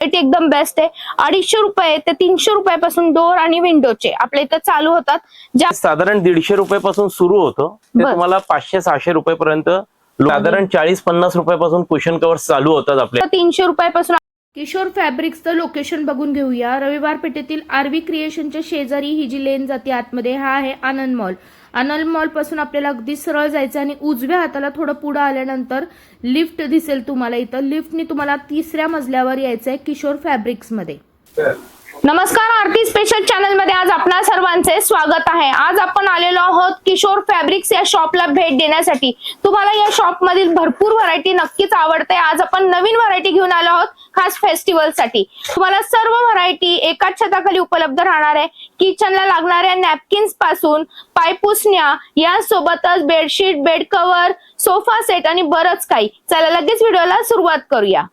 Quality एकदम best आहे. अडीचशे रुपये ते तीनशे रुपयापासून डोर आणि विंडोचे आपल्या इथं चालू होतात. ज्या साधारण दीडशे रुपयापासून सुरू होतं. ते बर. तुम्हाला पाचशे सहाशे रुपयापर्यंत साधारण चाळीस पन्नास रुपयापासून कुशन कव्हर चालू होतात आपले तीनशे रुपयापासून किशोर फॅब्रिक्सचं लोकेशन बघून घेऊया. रविवार पेठेतील आरवी क्रिएशनच्या शेजारी ही जी लेन जाते आतमध्ये हा आहे आनंद मॉल अनल मॉलपासून आपल्याला अगदी सरळ जायचं आणि उजव्या हाताला थोडं पुढं आल्यानंतर लिफ्ट दिसेल तुम्हाला इथं. लिफ्टनी तुम्हाला तिसऱ्या मजल्यावर यायचं आहे किशोर फॅब्रिक्समध्ये. नमस्कार आरती स्पेशल चॅनलमध्ये आज आपणा सर्वांचे स्वागत आहे. आज आपण आलेलो आहोत किशोर फॅब्रिक्स या शॉपला भेट देण्यासाठी. तुम्हाला या शॉप मधील भरपूर व्हरायटी नक्कीच आवडते. आज आपण नवीन व्हरायटी घेऊन आलो आहोत खास फेस्टिवलसाठी. तुम्हाला सर्व व्हरायटी एकाच छताखाली उपलब्ध राहणार आहे. किचनला लागणाऱ्या नॅपकिन्सपासून पायपुसण्या यासोबतच bedsheet bed cover sofa set आणि बरंच काही. चला लगेच व्हिडिओला सुरुवात करूया.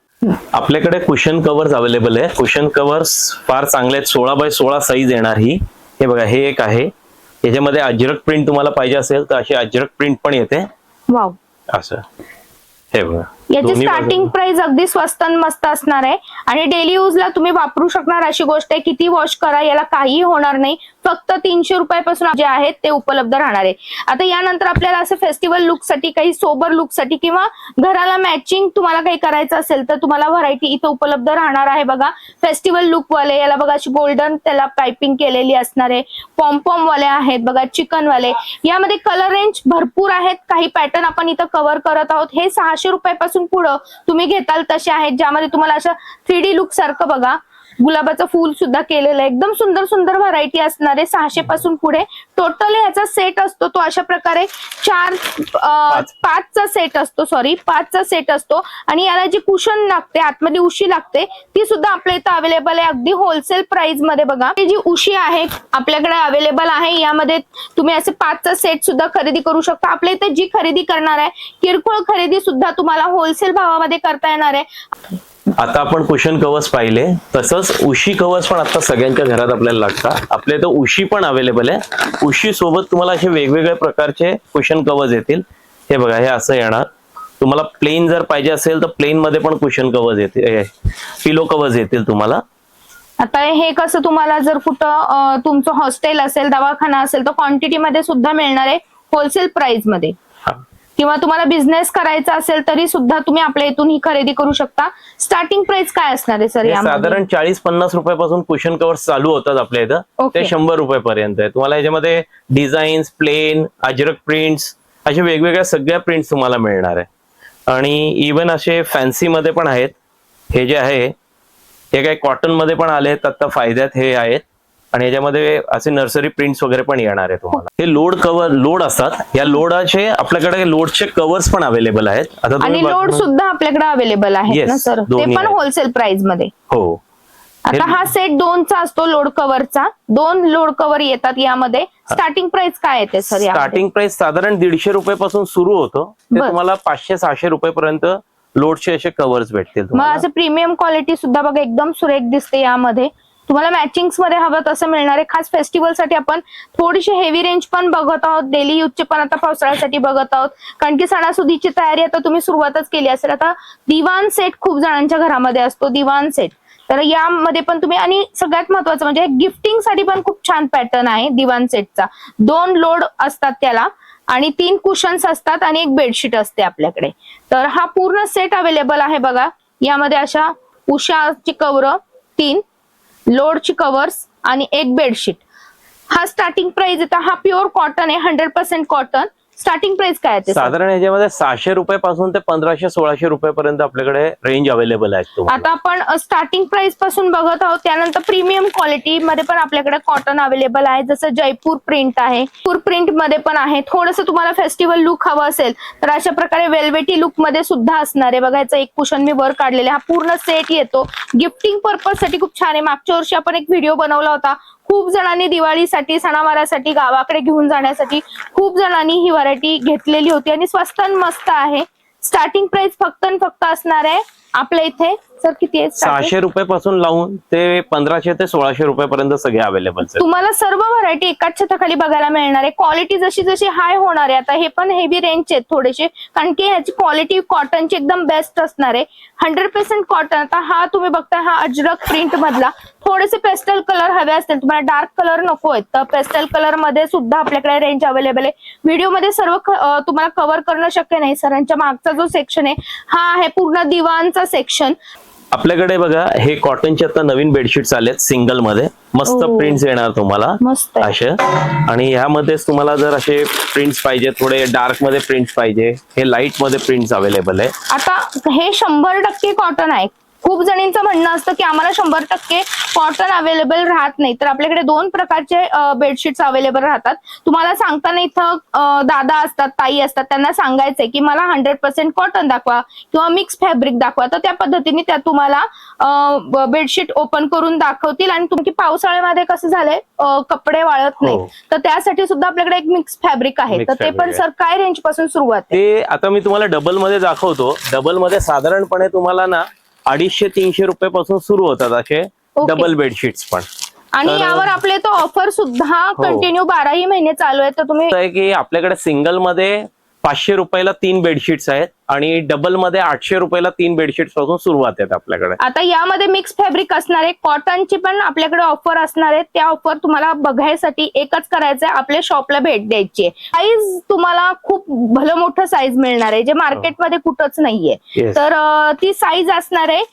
आपल्याकडे कुशन कव्हर्स अवेलेबल आहे. कुशन कव्हर्स फार चांगले आहेत. सोळा बाय सोळा साईज येणार ही. हे बघा हे एक आहे. याच्यामध्ये अजरक प्रिंट तुम्हाला पाहिजे असेल तर अशी अजरक प्रिंट पण येते. वाव असं. हे बघा. याची स्टार्टिंग. प्राइस अगदी स्वस्त आणि मस्त असणार आहे. आणि डेली यूजला तुम्ही वापरू शकणार अशी गोष्ट आहे किती वॉश करा याला काहीही होणार नाही. फक्त तीनशे रुपयापासून जे आहेत ते उपलब्ध राहणार आहे. आता यानंतर आपल्याला असं फेस्टिवल लुकसाठी काही सोबर लुकसाठी किंवा घराला मॅचिंग तुम्हाला काही करायचं असेल तर तुम्हाला व्हरायटी इथं उपलब्ध राहणार आहे बघा. फेस्टिवल लुक वाले याला बघा अशी गोल्डन त्याला पायपिंग केलेली असणार आहे. पॉम्पॉम वाले आहेत बघा चिकन वाले. यामध्ये कलर रेंज भरपूर आहेत. काही पॅटर्न आपण इथं कव्हर करत आहोत. हे सहाशे रुपयापासून पुढं तुम्ही घेताल तसे आहेत ज्यामध्ये तुम्हाला असं थ्री डी लुक सारखं बघा. गुलाबाचं फुल सुद्धा केलेलं आहे. एकदम सुंदर सुंदर व्हरायटी असणार आहे सहाशे पासून पुढे. टोटल ह्याचा सेट असतो तो अशा प्रकारे चार पाचचा सेट असतो सॉरी पाचचा सेट असतो. आणि याला जी कुशन लागते आतमध्ये उशी लागते ती सुद्धा आपल्या इथं अवेलेबल आहे. अगदी होलसेल प्राइसमध्ये बघा. ही जी उशी आहे आपल्याकडे अवेलेबल आहे. यामध्ये तुम्ही असे पाचचा सेट सुद्धा खरेदी करू शकता. आपल्या इथे जी खरेदी करणार आहे किरकोळ खरेदी सुद्धा तुम्हाला होलसेल भावामध्ये करता येणार आहे. आता आपण कुशन कवर्स पाहिले. तसंच उशी कवच पण आता सगळ्यांच्या घरात आपल्याला लागतात. आपल्या इथं उशी पण अवेलेबल आहे. उशी सोबत तुम्हाला असे वेगवेगळ्या प्रकारचे कुशन कवच येतील. हे बघा हे असं येणार. तुम्हाला प्लेन जर पाहिजे असेल तर प्लेन मध्ये पण कुशन कवच येतील पिलो कवच येतील तुम्हाला. आता हे कसं तुम्हाला जर कुठं तुमचं हॉस्टेल असेल दवाखाना असेल तर क्वांटिटी मध्ये सुद्धा मिळणार आहे होलसेल प्राइसमध्ये. किंवा तुम्हाला बिझनेस करायचा असेल तरी सुद्धा तुम्ही आपल्या इथून ही खरेदी करू शकता. स्टार्टिंग प्राइस काय असणार आहे सर साधारण चाळीस पन्नास रुपयापासून कुशन कवर्स चालू होतात आपल्या इथं. ते शंभर रुपयापर्यंत आहे. तुम्हाला याच्यामध्ये डिझाईन्स प्लेन अजरक प्रिंट्स असे वेगवेगळ्या सगळ्या प्रिंट्स तुम्हाला मिळणार आहे. आणि इवन असे फॅन्सी मध्ये पण आहेत. हे जे आहे हे काही कॉटनमध्ये पण आलेत आता फायद्यात हे आहेत. आणि याच्यामध्ये असे नर्सरी प्रिंट्स वगैरे पण येणार आहे तुम्हाला. हे लोड कव्हर लोड असतात. या लोडाचे आपल्याकडे लोडचे कव्हर्स पण अवेलेबल आहेत. आता तुम्ही आणि लोड बघ- सुद्धा आपल्याकडे अवेलेबल Yes, ना सर ते दोन्ही पण आहेत. होलसेल प्राइसमध्ये. हो. आता हे- हा सेट दोनचा असतो लोड कव्हरचा दोन लोड कव्हर येतात यामध्ये. स्टार्टिंग प्राइस काय येते सर यामध्ये? स्टार्टिंग प्राइस साधारण दीडशे रुपयापासून सुरू होतं. ते बर. तुम्हाला पाचशे सहाशे रुपयापर्यंत लोडचे असे कव्हर्स भेटतील मग तुम्हाला. असं प्रीमियम क्वालिटी सुद्धा बघा एकदम सुरेख दिसते यामध्ये. तुम्हाला मॅचिंगमध्ये हवं तसं मिळणार. आहे खास फेस्टिवलसाठी आपण थोडीशी हेवी रेंज पण बघत आहोत. डेली यूजचे पण आता पावसाळ्यासाठी बघत आहोत. कारण की सणासुदीची तयारी आता तुम्ही सुरुवातच केली असेल. आता दिवाण सेट खूप जणांच्या घरामध्ये असतो. दिवाण सेट तर यामध्ये पण तुम्ही आणि सगळ्यात महत्वाचं म्हणजे गिफ्टिंगसाठी पण खूप छान पॅटर्न आहे दिवाण सेटचा दोन लोड असतात त्याला आणि तीन कुशन्स असतात आणि एक बेडशीट असते आपल्याकडे. तर हा पूर्ण सेट अवेलेबल आहे बघा. यामध्ये अशा उषाची कवर तीन लोडची कवर्स आणि एक बेडशीट. हा स्टार्टिंग प्राइस येतो हा प्युअर कॉटन आहे hundred percent cotton starting price काय आहे साधारण याच्यामध्ये सहाशे रुपयापासून ते पंधराशे सोळाशे रुपयापर्यंत आपल्याकडे रेंज अवेलेबल आहे आता आपण स्टार्टिंग प्राइसपासून बघत आहोत त्यानंतर प्रीमियम क्वालिटी मध्ये पण आपल्याकडे कॉटन अवेलेबल आहे जसं जयपूर प्रिंट आहे. पूर प्रिंटमध्ये पण आहे. थोडस तुम्हाला फेस्टिवल लुक हवं असेल तर अशा प्रकारे वेल्वेटी लुकमध्ये सुद्धा असणार आहे. बघा याचं एक कुशन मी वर काढलेले हा पूर्ण सेट येतो. गिफ्टिंग पर्पजसाठी खूप छान आहे. मागच्या वर्षी आपण एक व्हिडिओ बनवला होता. खूप जणांनी दिवाळीसाठी सणावारासाठी गावाकडे घेऊन जाण्यासाठी खूप जणांनी ही व्हरायटी घेतलेली होती आणि स्वस्त आणि मस्त आहे. स्टार्टिंग प्राइस फक्त आणि फक्त असणार आहे आपल्या इथे. सर किती आहे? सहाशे रुपयापासून लावून ते पंधराशे ते सोळाशे रुपयापर्यंत सगळे अवेलेबल तुम्हाला सर्व व्हरायटी एकाच छताखाली बघायला मिळणार आहे. क्वालिटी जशी जशी हाय होणार आहे आता हे पण हेवी रेंजचे आहेत थोडेसे. कारण की ह्याची क्वालिटी कॉटनची एकदम बेस्ट असणार आहे. हंड्रेड पर्सेंट कॉटन आता हा तुम्ही बघता हा अजरक प्रिंट मधला. थोडेसे पेस्टल कलर हवे असतील. तुम्हाला डार्क कलर नको आहेत. तर पेस्टल कलरमध्ये सुद्धा आपल्याकडे रेंज अवेलेबल आहे. व्हिडिओमध्ये सर्व तुम्हाला कव्हर करणं शक्य नाही. सरांच्या मागचा जो सेक्शन आहे हा आहे पूर्ण दिवाणचा सेक्शन आपल्याकडे बघा हे कॉटनचे आता नवीन बेडशीट्स आलेत सिंगलमध्ये. मस्त. प्रिंट्स येणार तुम्हाला. असे आणि ह्यामध्येच तुम्हाला जर असे प्रिंट्स पाहिजे थोडे डार्कमध्ये प्रिंट्स पाहिजे हे लाइटमध्ये प्रिंट्स अवेलेबल आहे. आता हे शंभर टक्के कॉटन आहे. खूप जणींचं म्हणणं असतं की आम्हाला शंभर टक्के कॉटन अवेलेबल राहत नाही. तर आपल्याकडे दोन प्रकारचे बेडशीट्स अवेलेबल राहतात. तुम्हाला सांगताना इथं दादा असतात ताई असतात त्यांना सांगायचंय की मला हंड्रेड पर्सेंट कॉटन दाखवा किंवा मिक्स फॅब्रिक दाखवा. तर त्या पद्धतीने त्या तुम्हाला बेडशीट ओपन करून दाखवतील आणि तुमची पावसाळ्यामध्ये कसं झालंय कपडे वाळत नाही हो. तर त्यासाठी सुद्धा आपल्याकडे एक मिक्स फॅब्रिक आहे. तर ते पण सर काय रेंजपासून सुरुवात आहे? ते आता मी तुम्हाला डबलमध्ये दाखवतो. डबलमध्ये साधारणपणे तुम्हाला ना अडीचशे तीनशे रुपयापासून सुरू होतात असे. डबल बेडशीट्स पण आणि यावर आपले तो ऑफर सुद्धा हो. कंटिन्यू बाराही महिने चालू आहे तर तुम्ही की आपल्याकडे सिंगलमध्ये पाचशे रुपयाला तीन बेडशीट्स आहेत आणि डबलमध्ये आठशे रुपयाला तीन बेडशीट्सपासून सुरुवात आहेत आपल्याकडे. आता यामध्ये मिक्स फॅब्रिक असणार आहे कॉटनची पण आपल्याकडे ऑफर असणार आहे त्या ऑफर तुम्हाला बघायसाठी एकच करायचं आहे आपल्या शॉपला भेट द्यायची आहे. साईज तुम्हाला खूप भलं मोठं साईज मिळणार आहे जे मार्केटमध्ये कुठंच नाहीये. तर ती साईज असणार आहे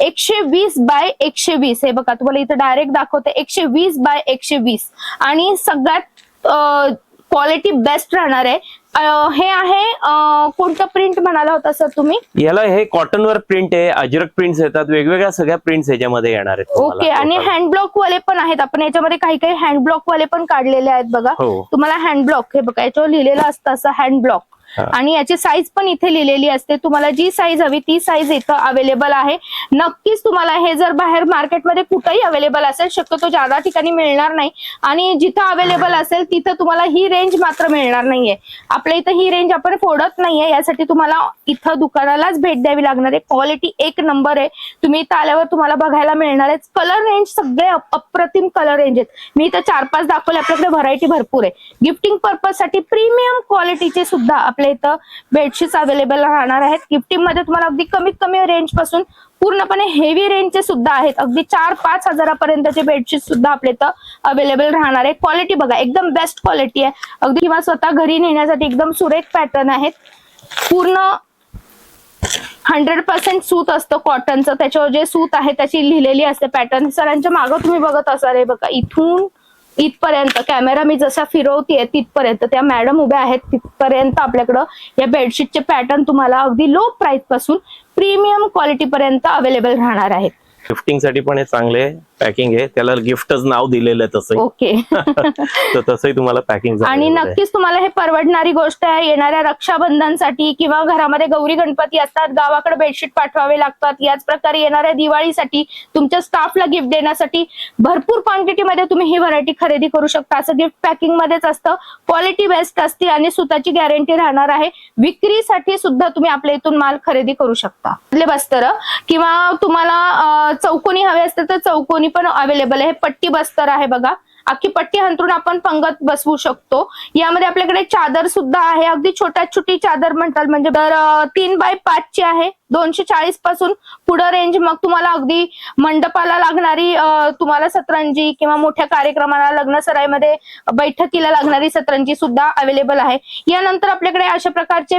एकशे वीस बाय एकशे वीस हे बघा तुम्हाला इथं डायरेक्ट दाखवते एकशे वीस बाय एकशे वीस आणि सगळ्यात क्वालिटी बेस्ट राहणार आहे अं, हे आहे कोणतं प्रिंट म्हणाला होता सर तुम्ही याला हे कॉटनवर प्रिंट आहे अजरक प्रिंट्स येतात वेगवेगळ्या सगळ्या प्रिंट्स याच्यामध्ये येणार आहेत तुम्हाला ओके आणि total. हँड ब्लॉक वाले पण आहेत आपण याच्यामध्ये काही काही हँड ब्लॉक वाले पण काढलेले आहेत बघा हो. तुम्हाला हँड ब्लॉक हे बघा याच्यावर लिहिलेलं असतं असं हँड ब्लॉक. आणि याची साईज पण इथे लिहिलेली असते. तुम्हाला जी साईज हवी ती साईज इथं अवेलेबल आहे. नक्कीच तुम्हाला हे जर बाहेर मार्केटमध्ये कुठेही अवेलेबल असेल शक्यतो जादा ठिकाणी मिळणार नाही. आणि जिथं अवेलेबल असेल तिथं तुम्हाला ही रेंज मात्र मिळणार नाहीये. आपल्या इथं ही रेंज आपण फोडत नाहीये. यासाठी तुम्हाला इथं दुकानालाच भेट द्यावी लागणार आहे. क्वालिटी एक नंबर आहे. तुम्ही इथं आल्यावर तुम्हाला बघायला मिळणार आहे कलर रेंज सगळे अप्रतिम कलर रेंज आहेत. मी इथं चार पाच दाखवले. आपल्याकडे व्हरायटी भरपूर आहे. गिफ्टिंग पर्पजसाठी प्रीमियम क्वालिटीचे सुद्धा आपल्या इथं बेडशीट्स अवेलेबल राहणार आहेत. गिफ्टिंगमध्ये तुम्हाला अगदी कमीत कमी रेंजपासून पूर्णपणे हेवी रेंजचे सुद्धा आहेत. अगदी चार पाच हजारापर्यंतचे बेडशीट सुद्धा आपल्या इथं अवेलेबल राहणार आहे क्वालिटी बघा एकदम बेस्ट क्वालिटी आहे. अगदी किंवा स्वतः घरी नेण्यासाठी एकदम सुरेख पॅटर्न आहेत. पूर्ण हंड्रेड पर्सेंट सूत असतं कॉटनचं त्याच्यावर जे सूत आहे त्याची लिहिलेली असते पॅटर्न सरांच्या मागं तुम्ही बघत असाल हे बघा. इथून इथपर्यंत कॅमेरा मी जसा फिरवतीये तिथपर्यंत त्या मॅडम उभ्या आहेत तिथपर्यंत आपल्याकडं या बेडशीटचे पॅटर्न तुम्हाला अगदी लो प्राइसपासून प्रीमियम क्वालिटी पर्यंत अवेलेबल राहणार आहेत. गिफ्टिंगसाठी पण हे चांगले पॅकिंग आहे. त्याला गिफ्टच नाव दिलेलं आहे तसं ओके. तर तसंही तुम्हाला पॅकिंग आणि नक्कीच तुम्हाला हे परवडणारी गोष्ट आहे. येणाऱ्या रक्षाबंधनसाठी किंवा घरामध्ये गौरी गणपती असतात गावाकडे बेडशीट पाठवावे लागतात. याच प्रकारे येणाऱ्या दिवाळीसाठी तुमच्या स्टाफला गिफ्ट देण्यासाठी भरपूर क्वांटिटीमध्ये तुम्ही ही व्हरायटी खरेदी करू शकता. असं गिफ्ट पॅकिंग मध्येच असतं. क्वालिटी बेस्ट असते आणि सुताची गॅरंटी राहणार आहे. विक्रीसाठी सुद्धा तुम्ही आपल्या इथून माल खरेदी करू शकता. बस्तर किंवा तुम्हाला चौकोनी हवे असते तर चौकोनी पण अवेलेबल आहे. पट्टी बस्तर आहे बघा. अख्खी पट्टी हंतरून आपण पंगत बसवू शकतो. यामध्ये आपल्याकडे चादर सुद्धा आहे. अगदी छोट्या छोटी चादर म्हणतात. म्हणजे तर तीन बाय पाचची आहे. दोनशे चाळीसपासून पुढं रेंज मग तुम्हाला अगदी मंडपाला लागणारी तुम्हाला सतरंजी किंवा मोठ्या कार्यक्रमाला लग्न सराईमध्ये बैठकीला लागणारी सतरंजी सुद्धा अवेलेबल आहे. यानंतर आपल्याकडे अशा प्रकारचे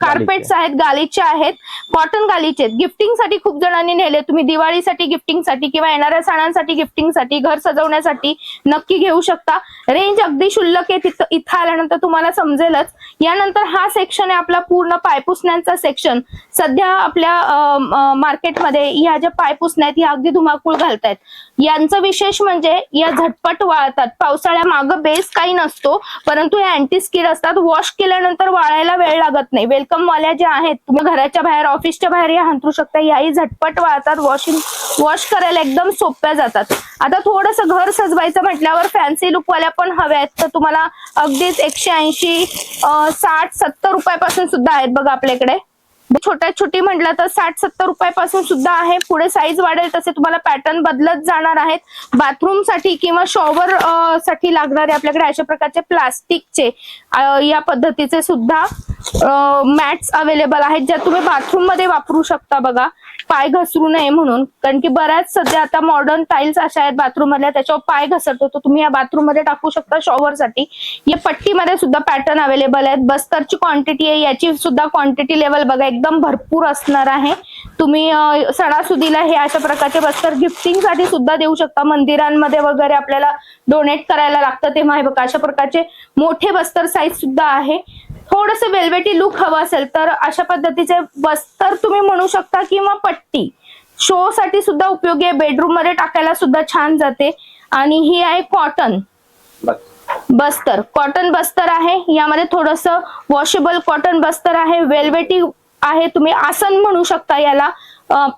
कार्पेट्स आहेत गालीचे आहेत कॉटन गालीचे आहेत. गिफ्टिंगसाठी खूप जणांनी नेले. तुम्ही दिवाळीसाठी गिफ्टिंगसाठी किंवा येणाऱ्या सणांसाठी गिफ्टिंगसाठी घर सजवण्यासाठी नक्की घेऊ शकता. रेंज अगदी शुल्लक आहे. तिथं इथं आल्यानंतर तुम्हाला समजेलच. यानंतर हा सेक्शन आहे आपला पूर्ण पायपुसण्यांचा सेक्शन सध्या आपल्या मार्केटमध्ये ह्या ज्या पायपुसण्या आहेत ह्या अगदी धुमाकूळ घालतायत. यांचं विशेष म्हणजे या झटपट वाळतात. पावसाळ्या मागं बेस काही नसतो परंतु या अँटी स्किड असतात. वॉश केल्यानंतर वाळायला वेळ लागत नाही. वेलकम वाल्या ज्या आहेत तुम्ही घराच्या बाहेर ऑफिसच्या बाहेर या हंतरू शकता. याही झटपट वाळतात वॉशिंग वॉश करायला एकदम सोप्या जातात. आता थोडस घर सजवायचं म्हटल्यावर फॅन्सी लुकवाल्या पण हव्या आहेत. तर तुम्हाला अगदीच एकशे ऐंशी साठ सत्तर रुपयापासून सुद्धा आहेत बघा आपल्याकडे. छोट्या छोटी म्हटलं तर साठ सत्तर रुपयापासून सुद्धा आहे. पुढे साईज वाढेल तसे तुम्हाला पॅटर्न बदलत जाणार आहेत. बाथरूमसाठी किंवा शॉवर साठी लागणारे आपल्याकडे अशा प्रकारचे प्लास्टिकचे या पद्धतीचे सुद्धा मॅट्स अवेलेबल आहेत ज्या तुम्ही बाथरूममध्ये वापरू शकता बघा. पाय घसरू नये म्हणून. कारण की बऱ्याच सध्या आता मॉडर्न टाईल्स अशा आहेत बाथरूम मधल्या त्याच्यावर पाय घसरतो तर तुम्ही या बाथरूममध्ये टाकू शकता शॉवर साठी या पट्टीमध्ये सुद्धा पॅटर्न अवेलेबल आहेत. बस्तरची क्वांटिटी आहे याची सुद्धा क्वांटिटी लेवल बघा एकदम भरपूर असणार आहे. तुम्ही सणासुदीला हे अशा प्रकारचे बस्तर गिफ्टिंगसाठी सुद्धा देऊ शकता. मंदिरांमध्ये वगैरे आपल्याला डोनेट करायला लागतं तेव्हा. हे बघा अशा प्रकारचे मोठे बस्तर साईज सुद्धा आहे. थोडस वेल्वेटी लुक हवं असेल तर अशा पद्धतीचे बस्तर तुम्ही म्हणू शकता किंवा पट्टी. शो साठी सुद्धा उपयोगी आहे. बेडरूममध्ये टाकायला सुद्धा छान जाते. आणि ही आहे कॉटन बस्तर. कॉटन बस्तर आहे. यामध्ये थोडस वॉशेबल कॉटन बस्तर आहे. वेल्वेटी आहे. तुम्ही आसन म्हणू शकता याला.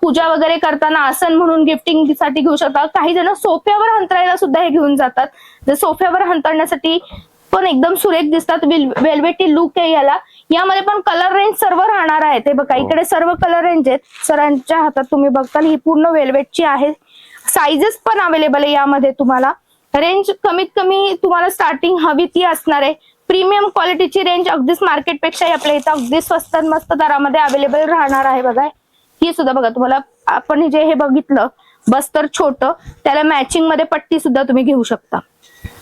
पूजा वगैरे करताना आसन म्हणून गिफ्टिंगसाठी घेऊ शकता. काही जण सोफ्यावर हंतरायला सुद्धा हे घेऊन जातात. जर सोफ्यावर हंतरण्यासाठी पण एकदम सुरेख दिसतात. वेल्वेटी लुक आहे याला. यामध्ये पण कलर रेंज सर्व राहणार आहे ते बघा इकडे सर्व कलर रेंज आहेत. सरांच्या हातात तुम्ही बघताल ही पूर्ण वेल्वेटची आहे. साईजेस पण अवेलेबल आहे यामध्ये तुम्हाला. रेंज कमीत कमी तुम्हाला स्टार्टिंग हवी ती असणार आहे. प्रीमियम क्वालिटीची रेंज अगदीच मार्केटपेक्षा आपल्या इथं अगदी स्वस्त मस्त दरामध्ये अवेलेबल राहणार आहे बघा. ही सुद्धा बघा तुम्हाला आपण जे हे बघितलं बस्तर छोट त्याला मॅचिंगमध्ये पट्टी सुद्धा तुम्ही घेऊ शकता.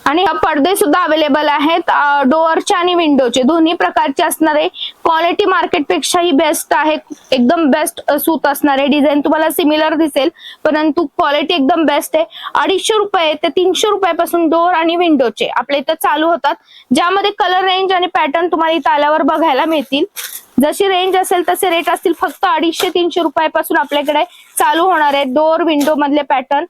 आणि हा पडदे सुद्धा अवेलेबल आहेत. डोअरचे आणि विंडोचे दोन्ही प्रकारचे असणारे क्वालिटी मार्केटपेक्षाही बेस्ट आहे. एकदम बेस्ट सूत असणारे डिझाईन तुम्हाला सिमिलर दिसेल परंतु क्वालिटी एकदम बेस्ट आहे. अडीचशे रुपये ते तीनशे रुपयापासून डोअर आणि विंडोचे आपल्या इथं चालू होतात. ज्यामध्ये कलर रेंज आणि पॅटर्न तुम्हाला इथं आल्यावर बघायला मिळतील. जशी रेंज असेल तसे रेट असतील. फक्त अडीचशे तीनशे रुपयापासून आपल्याकडे चालू होणार आहे डोअर विंडो मधले पॅटर्न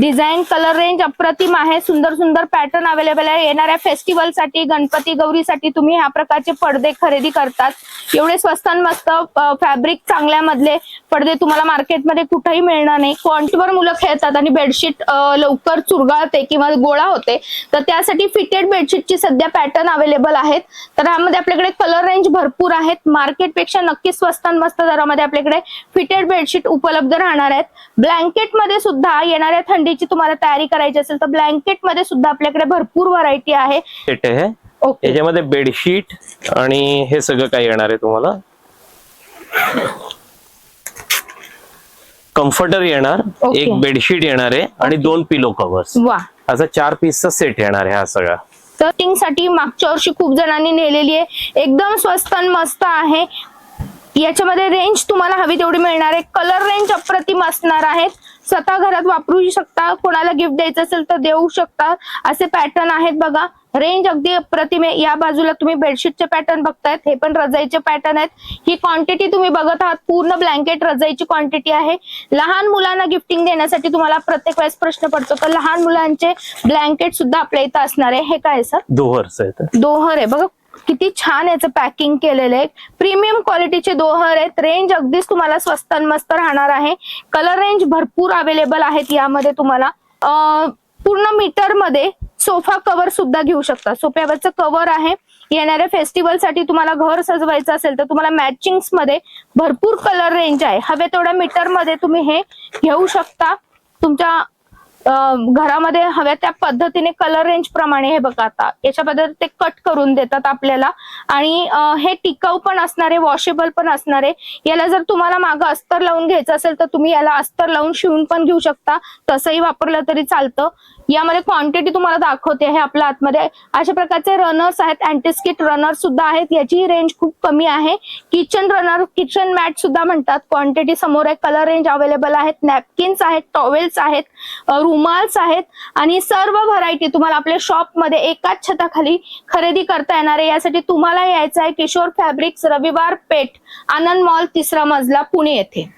डिझाईन कलर रेंज अप्रतिम आहे. सुंदर सुंदर पॅटर्न अवेलेबल आहे. येणाऱ्या फेस्टिवलसाठी गणपती गौरीसाठी तुम्ही ह्या प्रकारचे पडदे खरेदी करतात. एवढे स्वस्त मस्त फॅब्रिक चांगल्या मधले पडदे तुम्हाला मार्केटमध्ये कुठेही मिळणार नाही. क्वांटिटीवर मुलं खेळतात आणि बेडशीट लवकर चुरगाळते किंवा गोळा होते. तर त्यासाठी फिटेड बेडशीटची सध्या पॅटर्न अवेलेबल आहेत. तर ह्यामध्ये आपल्याकडे कलर रेंज भरपूर आहेत. मार्केटपेक्षा नक्कीच स्वस्त मस्त दरामध्ये आपल्याकडे फिटेड बेडशीट उपलब्ध राहणार आहेत. ब्लँकेटमध्ये सुद्धा येणाऱ्या थंडीची तुम्हाला तयारी करायची असेल तर ब्लँकेटमध्ये सुद्धा आपल्याकडे भरपूर व्हरायटी आहे. सेट आहे ओके याच्यामध्ये बेडशीट आणि हे सगळं काय येणार आहे तुम्हाला. कम्फर्टर येणार. एक बेडशीट येणार आहे आणि दोन पिलो कव्हर्स वा. असा चार पीसचा सेट येणार आहे हा सगळा. कटिंगसाठी मागच्या वर्षी खूप जणांनी नेलेली आहे. एकदम स्वस्त आणि मस्त आहे. याच्यामध्ये रेंज तुम्हाला हवी तेवढी मिळणार आहे. कलर रेंज अप्रतिम असणार आहेत. स्वतः घरात वापरू शकता कोणाला गिफ्ट द्यायचं असेल तर देऊ शकता. असे पॅटर्न आहेत बघा. रेंज अगदी अप्रतिम आहे. या बाजूला तुम्ही बेडशीटचे पॅटर्न बघतायत. हे पण रजाईचे पॅटर्न आहेत. ही क्वांटिटी तुम्ही बघत आहात. पूर्ण ब्लँकेट रजाईची क्वांटिटी आहे. लहान मुलांना गिफ्टिंग देण्यासाठी तुम्हाला प्रत्येक वेळेस प्रश्न पडतो तर लहान मुलांचे ब्लँकेट सुद्धा आपल्या इथं असणार आहे? हे काय सर आहेत दोहर आहे. बघा किती छान याचं पॅकिंग केलेलं आहे. प्रीमियम क्वालिटीचे दोहर आहेत. रेंज अगदीच तुम्हाला स्वस्त आणि मस्त राहणार आहे. कलर रेंज भरपूर अवेलेबल आहेत यामध्ये तुम्हाला. पूर्ण मीटरमध्ये सोफा कव्हर सुद्धा घेऊ शकता. सोफ्यावरचं कव्हर आहे. येणाऱ्या फेस्टिवलसाठी तुम्हाला घर सजवायचं असेल तर तुम्हाला मॅचिंगमध्ये भरपूर कलर रेंज आहे. हवे तेवढ्या मीटरमध्ये तुम्ही हे घेऊ शकता. तुमच्या घरामध्ये हव्या त्या पद्धतीने कलर रेंज प्रमाणे हे बघा आता. याच्या पद्धतीने ते कट करून देतात आपल्याला. आणि हे टिकाऊ पण असणारे वॉशेबल पण असणारे याला जर तुम्हाला मागं अस्तर लावून घ्यायचं असेल तर तुम्ही याला अस्तर लावून शिवून पण घेऊ शकता. तसंही वापरलं तरी चालतं. यामध्ये क्वांटिटी तुम्हाला दाखवते आहे आपल्या आतमध्ये. अशा प्रकारचे रनर्स आहेत. अँटीस्किट रनर सुद्धा आहेत. याची रेंज खूप कमी आहे. किचन रनर किचन मॅट सुद्धा म्हणतात. क्वांटिटी समोर आहे. कलर रेंज अवेलेबल आहेत. नॅपकिन्स आहेत. टॉवेल्स आहेत. रुमाल्स आहेत आणि सर्व व्हरायटी तुम्हाला आपल्या शॉपमध्ये एकाच छताखाली खरेदी करता येणार आहे. यासाठी तुम्हाला यायचं आहे किशोर फॅब्रिक्स रविवार पेठ आनंद मॉल तिसरा मजला पुणे येथे.